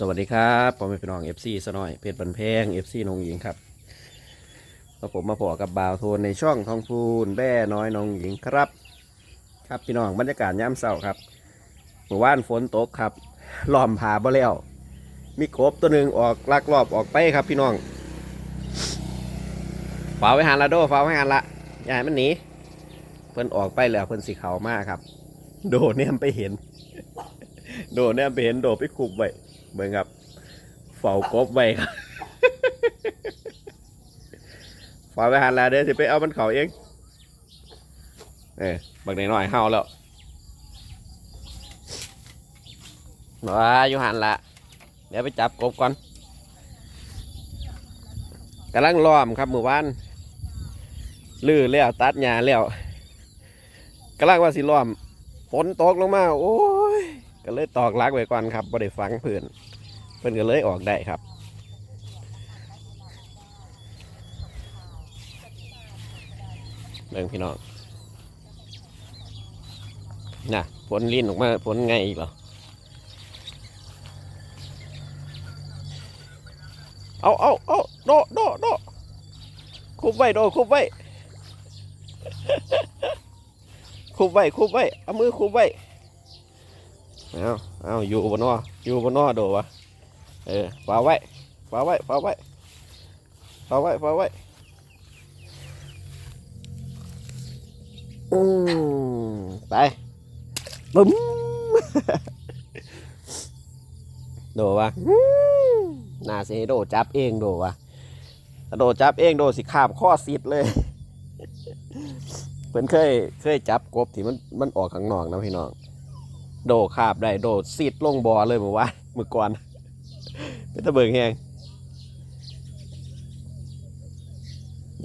สวัสดีครับผมเป็นพี่น้อง FC สน้อยเพชรบันแพง FC นงหญิงครับมาผมมาพอกับบ่าวโทนในช่องทองพูนแบ่น้อยนงหญิงครับ ครับพี่น้องบรรยากาศยามเช้าครับเมื่อวานฝนตกครับล้อมผาบ่แล้วมีกบตัวหนึ่งออกลักลอบออกไปครับพี่น้องฝาไว้หันละโดฝาไว้หันละอย่าให้มันหนีเพิ่นออกไปแล้วเพิ่นสีขาวมากครับ โดเนี่ยไปเห็น โดเนี่ยไปเห็นโดไปคุบไว้ เบิ่งครับเฝ้ากบไว้ครับฝากไปหันล้วเดี๋ยวสิไปเอามันเขาเองเออบักหน่อยๆเฮาแล้วว้าอยู่หันละเดี๋ยวไปจับกบก่อนกำลังล้อมครับหมือวานลื้อแล้วตัดหญ้าแล้วกำลังว่าสิล้อมฝนตกลงมาโอ้ ก็เลยตอกลักไว้ก่อนครับบ่ได้ฟังเพื่อนเพื่อนก็เลยออกได้ครับเบิ่งพี่น้องน่ะผลลิ้นออกมาผลไงอีกเหรอเอาเอาเอาโดโดโดคุบไว้โดคุบไว้คุบไว้คุบไว้เอามือคุบไว้ เอาเอาอยู่บนนออยู่บนนอโดวะเออฝาไว้ฝาไว้ฝาไว้ฝาไว้ฝาไว้อืมไปบึ้มโดวะน่าสิโดจับเองโดวะโดจับเองโดสิขาบข้อสิทธิ์เลยเพิ่นเคยเคยจับกบที่มันมันออกข้างนอกนะพี่น้อง โดคาบได้โดซีดลงบอเลยเมื่อวานเมื่อก่อนเป็นตะเบิงแหง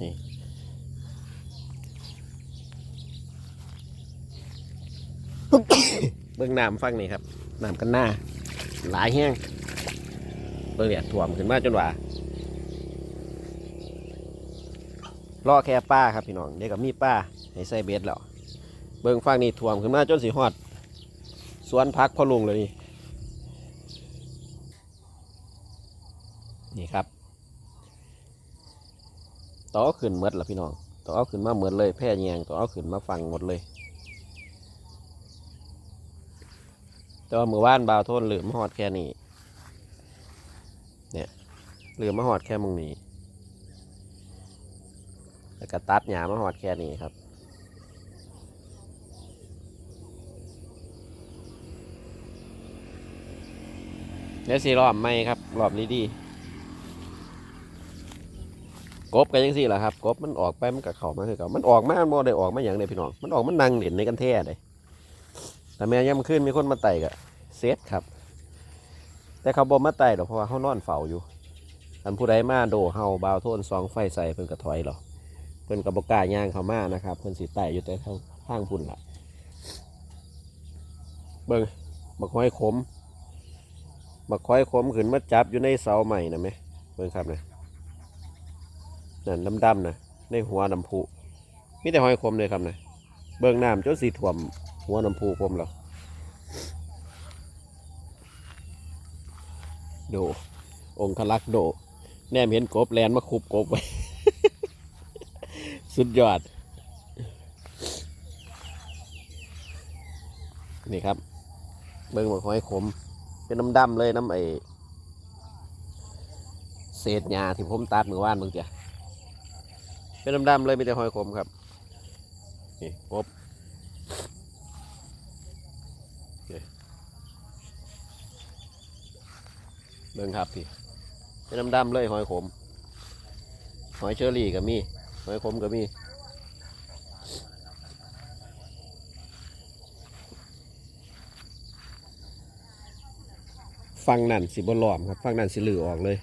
นี่เบิ่งน้ำฟังนี่ครับน้ำกันหน้า หลายแห้งเบิ่งเนี่ยถ่วมขึ้นมาจนว่าล่อแค่ป้าครับพี่น้องเดี๋ยวกับมีป้าให้ใส่เบ็ดแล้วเบิ่งฟังนี่ถ่วมขึ้นมาจนสีหอด สวนพักพ่อลุงเลยนี่นี่ครับต่อขึ้นหมดละพี่น้องต่อขึ้นมาเมือนเลยแพร่แยงต่อขึ้นมาฟังหมดเลย แต่ว่ามือว่านบาวโทนเหลือมหอดแค่นี้เนี่ยเหลือมหอดแค่มึงนี้แล้วก็ตัดหญ้ามหอดแค่นี้ครับ เดี๋ยวสีรอบไม่ครับ รอบนี้ดี กบกันยังสี่แหละครับ กบมันออกไปมันกับเขามาคือเก่ามันออกมาโมได้ออกมาอย่างเดียพี่น้อง มันออกมันนั่งเหรียญในกันแท้เลยแต่แม่ย่ำขึ้นมีคนมาไต่กะเซตครับ แต่เขาบอมาไต่หรอกเพราะว่าเขานอนเฝ้าอยู่อันผู้ใดมาโดเฮาบาวโทนซองไฟใส่เพิ่นกระถอยหรอกเพิ่นกับบกล้าย่างเขามานะครับเพิ่นสีไต่อยู่แต่ทางทางพุ่นละเบิ่งบักห้อยขม มาคอยคมขึ้นมาจับอยู่ในเสาใหม่นะไหมเบิ่งครับนะนั่นดำๆนะในหัวน้ำพุมีแต่หอยคมเลยครับนะเบิ่งน้ำจนสีถ่วม หัวน้ำพุผมแล้วโดองคลักษ์โด แนมเห็นกบแลนมาคุบกบไว้ สุดยอด นี่ครับ เบิ่งมาคอยคม เป็นน้ำดำเลยน้ำไอเศษหญ้าที่ผมตัดมือว่านมึงเจ้ะเป็นน้ำดำเลยมีแต่หอยคมครับนี่กบเบิ่งครับพี่เป็นน้ำดำเลยหอยขม หอยเชอรี่ก็มี หอยขมก็มี ฟังนั่นสิบล้อมครับฟังนั่นสิลือออกเลย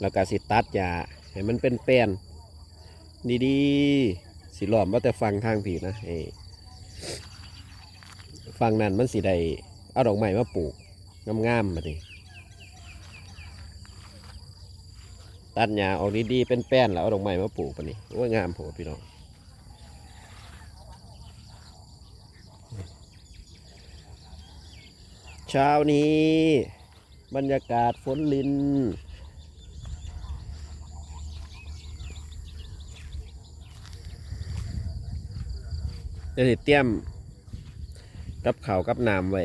แล้วก็สิตัดยาให้มันเป็นแป้นดีๆสิล้อมว่าแต่ฟังทางผีนะเอ้ฟังนั่นมันสิได้เอาดอกไม้มาปลูกงามๆมาดิตัดหญ้าออกดีๆเป็นแป้นแล้วเอาดอกไม้มาปลูกปะนี่โอ้ยงามโผพี่น้อง เช้านี้ บรรยากาศฝนลิน เดี๋ยวเตรียม กับเขาวกับน้ำไว้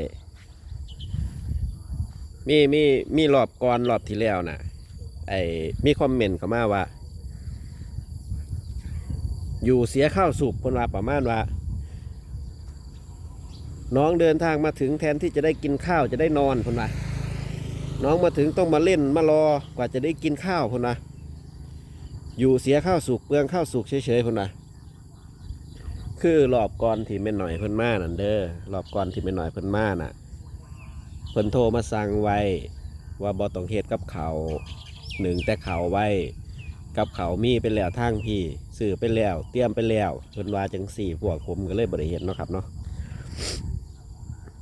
มีมีมีรอบก่อนรอบที่แล้วนะไอ้มีคอมเมนต์เข้ามาว่า อยู่เสียข้าวสุกคนว่าประมาณว่า น้องเดินทางมาถึงแทนที่จะได้กินข้าวจะได้นอนคนว่าน้องมาถึงต้องมาเล่นมารอกว่าจะได้กินข้าวคนว่าอยู่เสียข้าวสุกเปลืองข้าวสุกเฉยๆคนว่าคือรอบก่อนที่แม่หน่อยเพิ่นมานั่นเด้อรอบก่อนที่แม่หน่อยเพิ่นมาน่ะเพิ่นโทรมาสั่งไว้ว่าบ่ต้องเฮ็ดกับเขาหนึ่งแต่เขาไว้ กับเขามีไปแล้วทางพี่ซื้อไปแล้ว เตรียมไปแล้วเพิ่นว่าจังสี่พวกผมก็เลยบ่ได้เฮ็ดเนาะครับเนาะ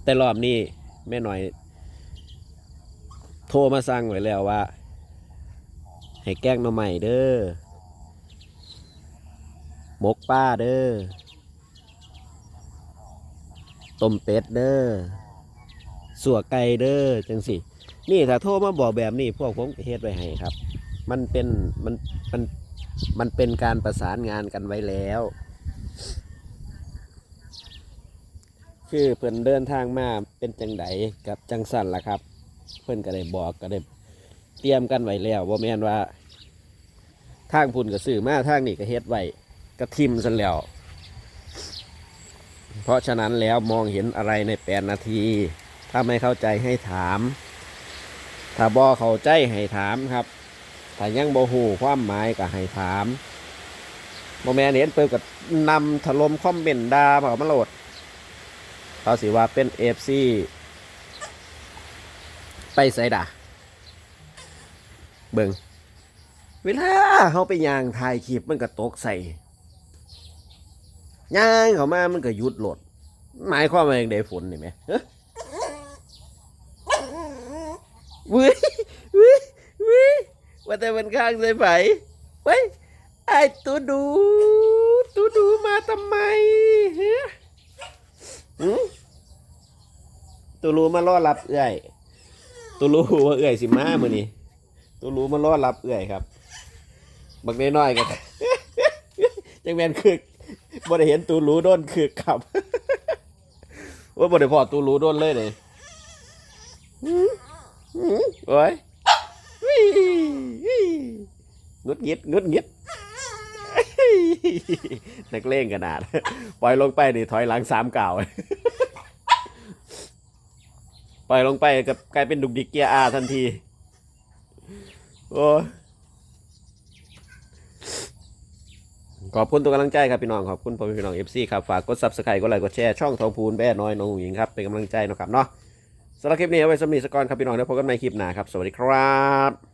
แต่รอบนี้แม่หน่อย โทรมาสั่งไว้แล้วว่า ให้แกล้งหน่อใหม่เด้อหมกป้าเด้อต้มเป็ดเด้อสัวไก่เด้อจังสินี่ถ้าโทรมาบอกแบบนี้พวกผมก็เฮ็ดไว้ให้ครับ มันเป็นมันมันมันเป็นการประสานงานกันไว้แล้ว คือเพิ่นเดินทางมาเป็นจังไดกับจังสันล่ะครับ เพิ่นก็ได้บอกก็ได้เตรียมกันไว้แล้วว่าแม่นว่า ทางพุ่นก็ซื้อมาทางนี้ก็เฮ็ดไว้ก็ทิมซันแล้ว เพราะฉะนั้นแล้วมองเห็นอะไรในแปดนาที ถ้าไม่เข้าใจให้ถาม ถ้าบอเข้าใจให้ถามครับ ถ้ายังโบหูความหมายก็ให้ถามโมแมนเห็นเปิดกับนำถล่มคอมเมนต์ด่าเปล่ามาโหลด เขาสิว่าเป็นเอฟซีไปใส่ดาเบิงเวลาเขาไปยางถ่ายคลิปมันก็ตกใส่ยางเขามามันก็ยุดหลด หมายความว่าอย่างไดฝนนี่ไหมเฮ้ยวิวิวิว่าแต่มันข้างใส่ไผเว้ไอ้ตูดูตูดูมาทำไมฮะหืม ตูรู้มารอรับเอื่อยตูรู้ว่าเอื่อยสิมามือนี้ตูรู้มารอรับเอื่อยครับ บักน้อยๆกันจังแมนคือบ่ได้เห็นตูรู้โดนคือขับว่าบ่ได้พอตูรู้โดนเลยเลยหืมหืมโอ้ยวิ่วิ่งุดงิดงุดงิด นักเลงขนาด ปล่อยลงไปนี่ถอยหลังสามเก่าปล่อยลงไปกับกลายเป็นดุกดิกเกียร์อาทันที โอ้ยขอบคุณทุกกำลังใจครับพี่น้องขอบคุณพ่อพี่น้องเอฟซีครับฝากกดซับสไครต์กดไลค์กดแชร์ช่องทองพูนแบ่น้อยน้องหญิงครับเป็นกำลังใจนะครับเนาะสำหรับคลิปนี้เอาไว้สำหรับนิสกรครับพี่น้องเดี๋ยวพบกันใหม่คลิปหน้าครับ สวัสดีครับ